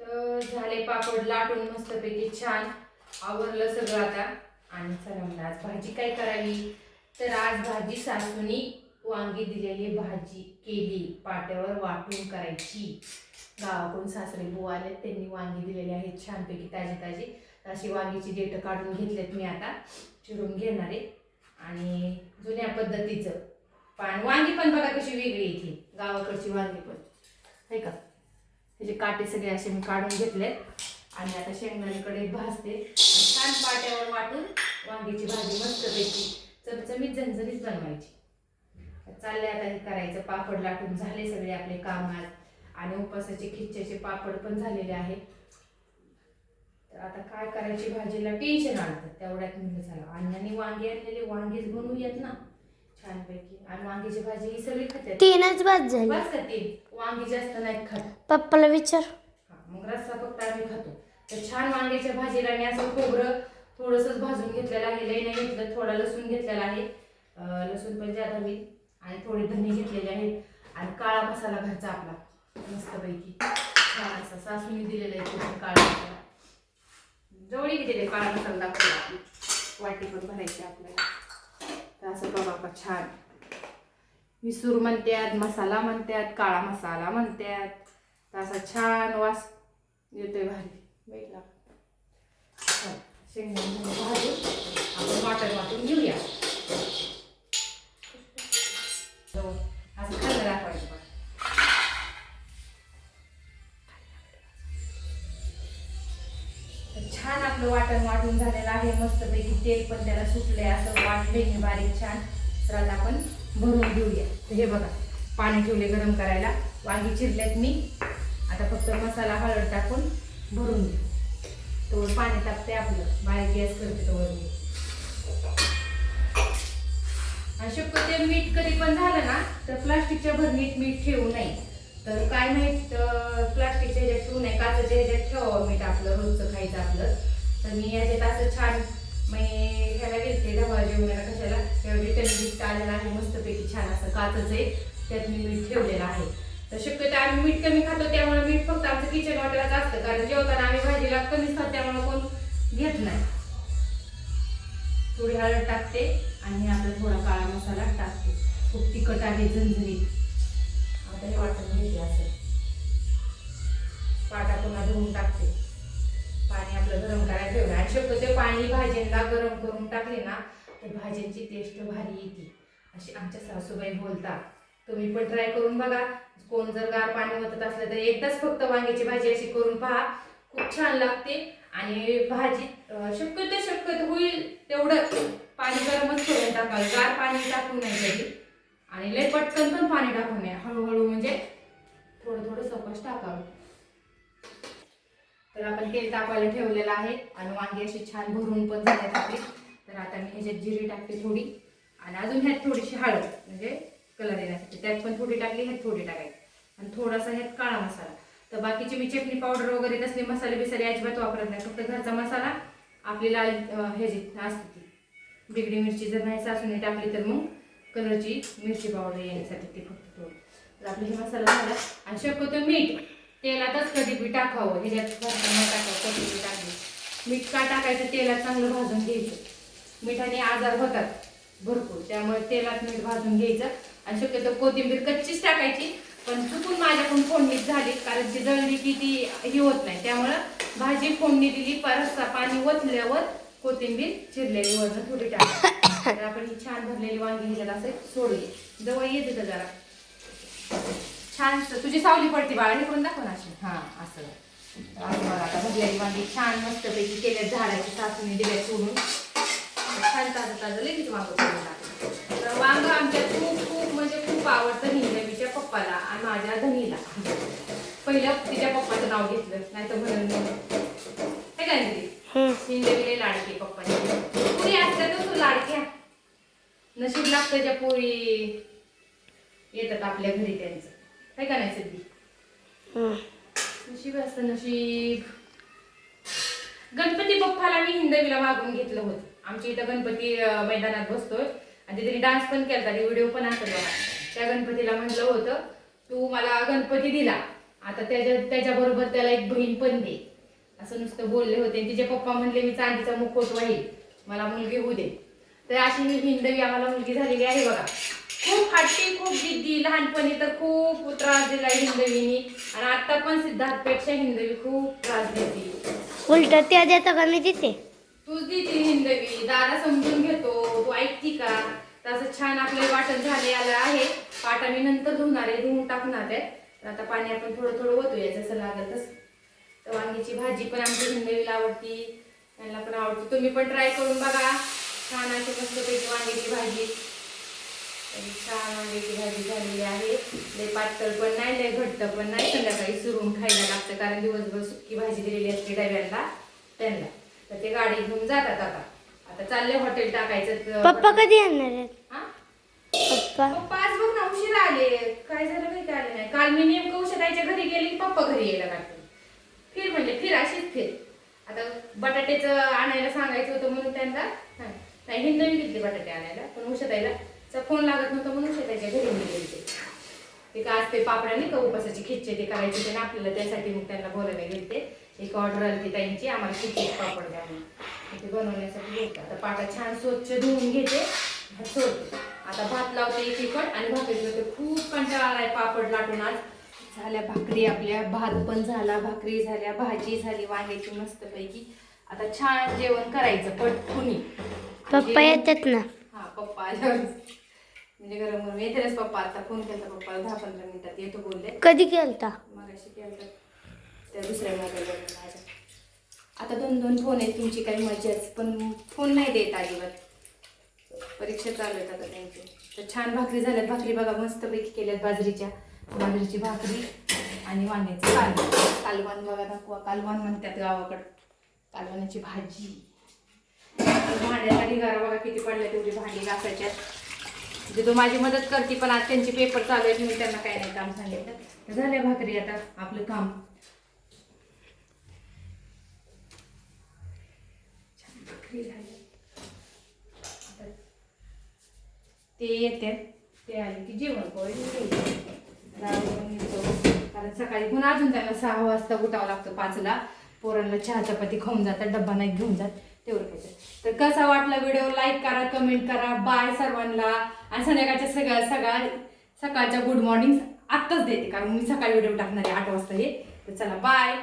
तर झाले पापड लाटून मस्तपैकी छान आवरलं सगळं आता. आणि चला म्हणजे आज भाजी काय करावी? तर आज भाजी सासूनी वांगी दिलेली भाजी केली पाट्यावर वाटून करायची. गावाकडून सासरे बुवा आले त्यांनी वांगी दिलेली आहेत छानपैकी ताजी ताजी. अशी वांगीची डेट काढून घेतलेत मी आता चिरून घेणार आहे. आणि जुन्या पद्धतीचं. पण वांगी पण बघा कशी वेगळी इथे गावाकडची वांगी पण. आहे का? त्याचे काटे सगळे असे मी काढून घेतले आणि आता शेंगदाणेकडे भाजते. छान पाट्यावर वाटून वांगीची भाजी मस्तपैकी चमचमीत झणझणीत बनवायची. चालले आता हे करायचं. पापड लाटून झाले सगळे आपले काम आज आणि उपासाचे खिच्च्याचे पापड पण झालेले आहेत. तर आता काय करायची भाजीला? टेन्शन आलं तेवढ्यात म्हणलं झालं. आणि वांगी आणलेले वांगीच बनवूयात ना. छानपैकी. आणि वांग्याची भाजी ही सगळी खात्यात. तीनच बाद झाली. बस तीन? वांगी जास्त नाहीत खात. पप्पाला विचार. हा, मग रस्सा फक्त आम्ही खातो. तर छान वांग्याच्या भाजीला मी असं खोबरं थोडंसंच भाजून घेतलेलं आहे. लई नाही घेतलं थोडा लसूण घेतलेला आहे. अं, लसूण पण जादा होईल. आणि थोडे धने घेतलेले आहेत. आणि काळा मसाला घरचा आपला. मस्तपैकी. छान असा सासूने दिलेला आहे काळा मसाला. जवळी दिले काळा मसाला दाखवला. वाटी पण भरायची आपल्याला. असं बघा का छान. विसूर म्हणतात मसाला म्हणतात काळा मसाला म्हणतात तर असा छान वास येतोय भारी. वेगळा. शेंगदाणे भाजून आपण वाटण वाटून घेऊया. आपलं वाटण वाटून झालेलं आहे. मस्तपैकी तेल पण त्याला सुटले असं वाटले मी बारीक छान. तर आता आपण भरून घेऊया. तर हे बघा पाणी ठेवले गरम करायला. वांगी चिरल्यात मी. आता फक्त मसाला हळद टाकून भरून घेऊ. तोवर पाणी टाकते आपलं. बारीक गॅस करते तोवर मी आणि शक्यतो मीठ कधी पण झालं ना तर प्लास्टिकच्या भरणीत मीठ ठेवू नये. तर काय माहीत प्लास्टिकच्या ह्याच्यात ठेवू नये. काचेच्या ह्याच्यात ठेवावं मीठ आपलं रोजचं खायचं आपलं. तर मी याच्यात असं छान मी ह्याला गेलते ढबा जेवणाला कशाला? एवढी त्यांनी आलेला आहे मस्तपैकी छान असं काचच आहे. त्यात मी मीठ ठेवलेलं आहे. तर शक्यतो आम्ही मीठ कमी खातो त्यामुळे मीठ फक्त आमचं किचन वाट्यालाच असतं. कारण जेवताना आम्ही भाजीला कमीच खातो त्यामुळे कोण घेत नाही. थोडी हळद टाकते आणि आपला थोडा काळा मसाला टाकते. खूप तिखट आहे झणझणीत. आता हे वाटण घेते असं पाटा पुन्हा धुवून टाकते. पाणी आपलं गरम करायला ठेवलं. आणि शक्यतो ते पाणी भाज्यांना गरम करून टाकले ना तर भाज्यांची टेस्ट भारी येते. अशी आमच्या सासूबाई बोलतात. तुम्ही पण ट्राय करून बघा. कोण जर गार पाणी ओतत असलं तर एकदाच फक्त वांग्याची भाजी अशी करून पहा. खूप छान लागते. आणि भाजी अं, शक्यतो शक्यतो होईल तेवढं. पाणी गरमच करून टाकावं गार पाणी टाकू नये तरी आणि लय पटकन पण पाणी टाकू नये. हळूहळू म्हणजे थोडं थोडं सकस टाकावं. तर आपण तेल तापायला ठेवलेलं आहे. आणि वांगी अशी छान भरून पण झाले आपली. तर आता मी ह्याच्यात जिरी टाकते थोडी आणि अजून ह्यात थोडीशी हळद म्हणजे कलर येण्यासाठी. त्यात पण थोडी टाकली ह्यात थोडी टाकायची. आणि थोडासा ह्यात काळा मसाला. तर बाकीची मी चटणी पावडर वगैरे तसले मसाले बिसाले अजिबात वापरत नाही. फक्त घरचा मसाला आपली लाल ह्याची असते ती. बिगडी मिरची जर नाही सासूने टाकली तर मग कलरची मिरची पावडर येण्यासाठी ती फक्त थोडी. तर आपला हे मसाला झाला. आणि शक्यतो मीठ तेलातच कधी बी टाकावं. ह्याच्यात भरताना टाकावं कधी टाकली मीठ का टाकायचं? तेलात चांगलं भाजून घ्यायचं. मिठाने आजार होतात भरपूर. त्यामुळे तेलात मीठ भाजून घ्यायचं. आणि शक्यतो कोथिंबीर कच्चीच टाकायची. पण चुकून माझ्याकडून फोडणीच झाली. कारण ती जळली की ती ही होत नाही. त्यामुळं भाजी फोडणी दिली. परस्ता पाणी ओतल्यावर कोथिंबीर चिरलेली वजन थोडी टाकली तर आपण ही छान भरलेली वांगी ह्याच्यात असं सोडली जवळ येते जरा. छान तुझी सावली पडते बाळा इकडून दाखव ना अशी. हा असं असं बघा आता भरलेली वांगी छान मस्तपैकी केल्या झाडाची सासूने दिल्या सोडून. छान ताजं ताजं लगेच वांग करून टाकलं. तर वांग आमच्या खूप खूप म्हणजे खूप आवडतं हिंदवीच्या पप्पाला आणि माझ्या धनीला. पहिलं तिच्या पप्पाचं नाव घेतलं नाही तर म्हणून हे काय दिदी हिंदवीले लाडके पप्पाने पुरी असतात तसं लाडक्या. नशीब लागतं ज्या पोरी. येतात आपल्या घरी त्यांचं. काय का नाही नशीब असतं नशीब. गणपती बप्पाला मी हिंदवीला मागून घेतलं होतं. आमच्या इथं गणपती मैदानात बसतोय. आणि तिथे डान्स पण केला व्हिडिओ पण असतो बघा त्या गणपतीला म्हटलं होतं तू मला गणपती दिला. आता त्याच्या त्याच्याबरोबर त्याला एक बहीण पण दे. असं नुसतं बोलले होते. तिचे पप्पा म्हणले मी चांदीचा मुखवट वाहील. मला मुलगी होऊ दे. तर अशी मी हिंदवी आम्हाला मुलगी झालेली आहे बघा. खूप हट्टी खूप जिद्दी लहानपणी तर खूप त्रास दिला हिंदवीनी. आणि आता पण सिद्धार्थपेक्षा हिंदवी खूप त्रास देते. उलट त्या देता का मी तिथे तूच देते हिंदवी दादा समजून घेतो तू ऐकती का? तसं छान आपले वाटण झाले आलं आहे. पाटा मी नंतर धुणार आहे धुवून टाकणार आहे. तर आता पाणी आपण थोडं थोडं ओतूया जसं लागेल तसं. तर वांग्याची भाजी पण आमची हिंदवीला आवडती. त्यांना पण आवडते. तुम्ही पण ट्राय करून बघा. छान अशी मस्तपैकी वांग्याची भाजी. छान वांग्याची भाजी झालेली आहे. लय पातळ पण नाही लय घट्ट पण नाही. संध्याकाळी सुरून खायला लागतं कारण दिवसभर सुकी भाजी दिलेली असते डब्याला त्यांना. तर ते गाडी घेऊन जातात आता. आता चालले हॉटेल टाकायचं पप्पा कधी येणार आहेत? पप्पा. पप्पा आज बघ ना उशीर आले. काय झालं माहिती आले नाही. काल मी नेमकं उशिराच्या घरी गेले की पप्पा घरी यायला लागले. फिर म्हणजे फिर अशीच फिर. आता बटाट्याचं आणायला सांगायचं होतं म्हणून त्यांना. नाही हिंदवी घेतली बटाटे आणायला पण उशतायला फोन लागत नव्हता म्हणून उशतायच्या घरी मी गेले ते का आज ते पापड्या नाही का उपासाची खिच्चे ते करायचे ते ना आपल्याला त्यासाठी मग त्यांना बोलायला गेलते. एक ऑर्डर आली ती त्यांची आम्हाला खिच्चे पापड द्या ते बनवण्यासाठी घेतात आता पाटा छान स्वच्छ धुवून घेते सोडते. आता भात लावते एकीकड आणि भाकरी खूप कंटाळा आलाय पापड लाटून आज. झाल्या भाकरी आपल्या भात पण झाला भाकरी झाल्या भाजी झाली वांग्याची मस्त पैकी आता छान जेवण करायचं पटकुनी. पप्पा येतात ना. पप्पा आल्यावर. म्हणजे गरम गरम येतेच पप्पा. आता फोन केला पप्पा दहा पंधरा मिनिटात येतो बोलले. कधी केलता? मगाशी केलं त्या दुसऱ्या मोबाईलवर माझ्या. आता दोन दोन फोन आहेत तुमची काही मजाच. पण फोन नाही देत अजिबात. परीक्षा चालू आहेत आता त्यांची. तर छान भाकरी झाल्यात. भाकरी बघा मस्तपैकी केल्यात बाजरीच्या. बाजरीची भाकरी आणि वांग्याचं कालवण. कालवण बघा दाखवा. कालवण म्हणतात गावाकडं. कालवणाची भाजी. भांड्यासाठी घरा बघा किती पडल्या तेवढी भांडी घासायच्यात जे म्हणजे तो माझी मदत करते पण आज त्यांचे पेपर चालू आहेत मी त्यांना काही नाही काम सांगितलं झाले भाकरी आता आपलं काम. ते येते. ते आले की जेवण येतो. कारण सकाळी पण अजून त्यांना सहा वाजता उठावं लागतं पाचला. पोरांना चहा चपाती खाऊन जातात डब्बा नाही घेऊन जात. तेवढं खायचं तर कसा वाटला व्हिडिओ लाईक करा कमेंट करा. बाय सर्वांना. आणि संध्याकाळच्या सगळ्या सगळ्या सकाळच्या गुड मॉर्निंग आत्ताच देते कारण मी सकाळी व्हिडिओ टाकणार आहे आठ वाजता हे. तर चला बाय